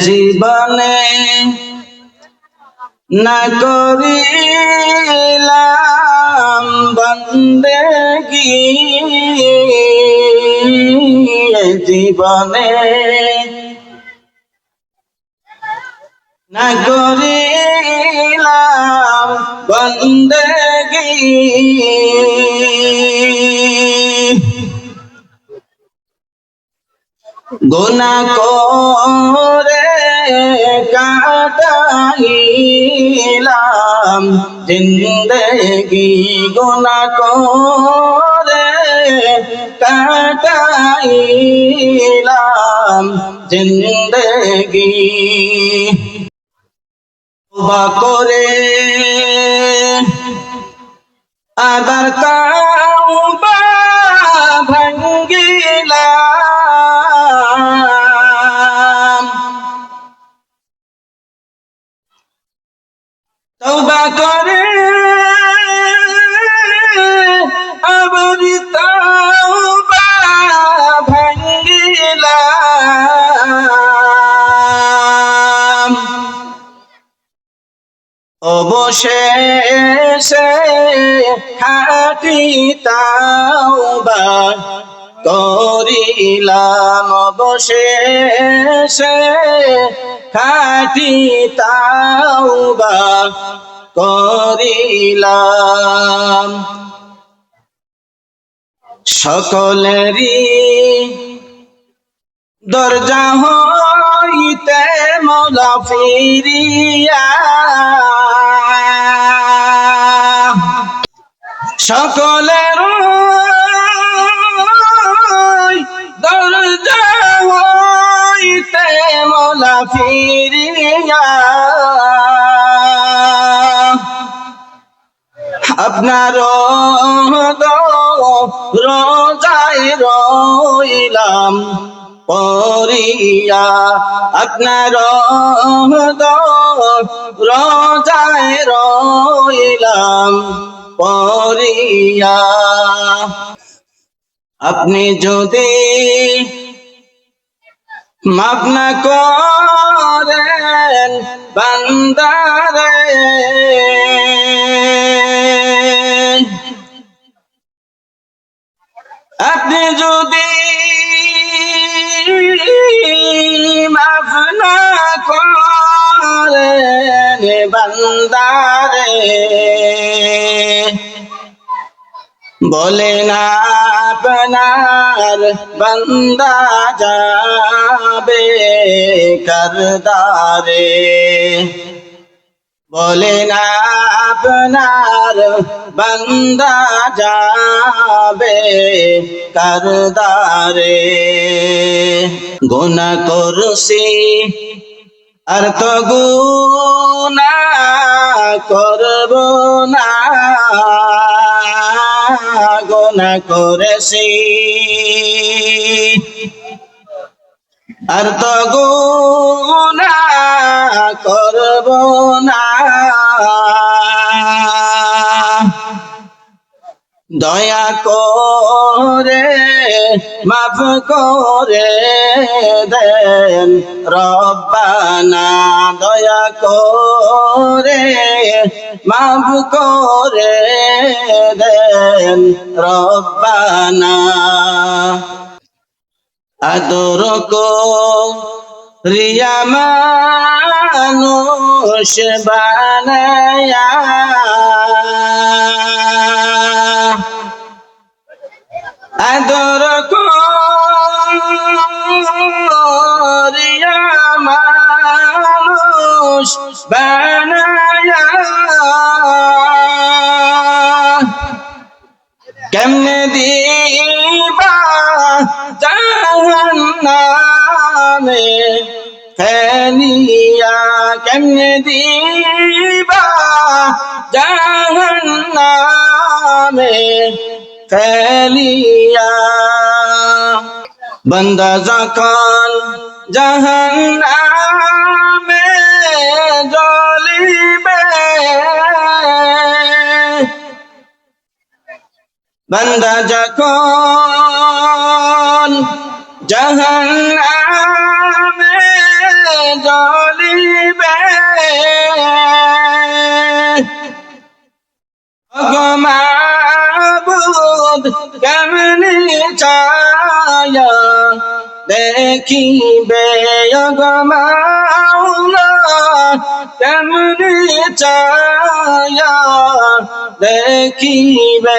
জীবনে না করিলাম বন্দেগি জীবনে না করিলাম বন্দেগি গুনা করে কাটাইলাম। জিন্দগি গুনা করে কাটাইলাম। জিন্দগি করে আবার কাউবা তওবা করে। আবার তাওবা ভাঙ্গিলাম। অবশেষে খাটি তাওবা করিলাম। অবশেষে খাটি তাওবা করিলাম। সকলেরই দরজা হইতে মৌলা ফিরিয়া। সকলের দরজা হইতে মৌলা ফিরিয়া। আপনার রোজায় রইলাম পরিয়া আপনার রোজায় রইলাম পরিয়া আপনি যদি মাফ না করেন বান্দারে করেন বান্দারে। বলেন আপনার বন্দা যাবে করদারে। বলেন আপনার বন্দা যাবে করদারে। গুনা করছি আর তো গুনা করব না। গুনা করেছি। আর তো দয়া করে, মাফ করে দেন। রব্বানা, দয়া করে, মাফ করে দেন। রব্বানা, আদর কো রিয়া মানুষ বানায়া মানুষ বানায়া কেমনে দিবা জাহান্নামে ফেলিয়া? কেমনে দিবা জাহান্নামে ফেলিয়া বন্দা যখন জাহান্নামে জ্বলিবে বান্দা যখন জাহান্নামে জ্বলিবে ছায়া দেখিবে মাওলা কেমনি ছায়া দেখিবেন।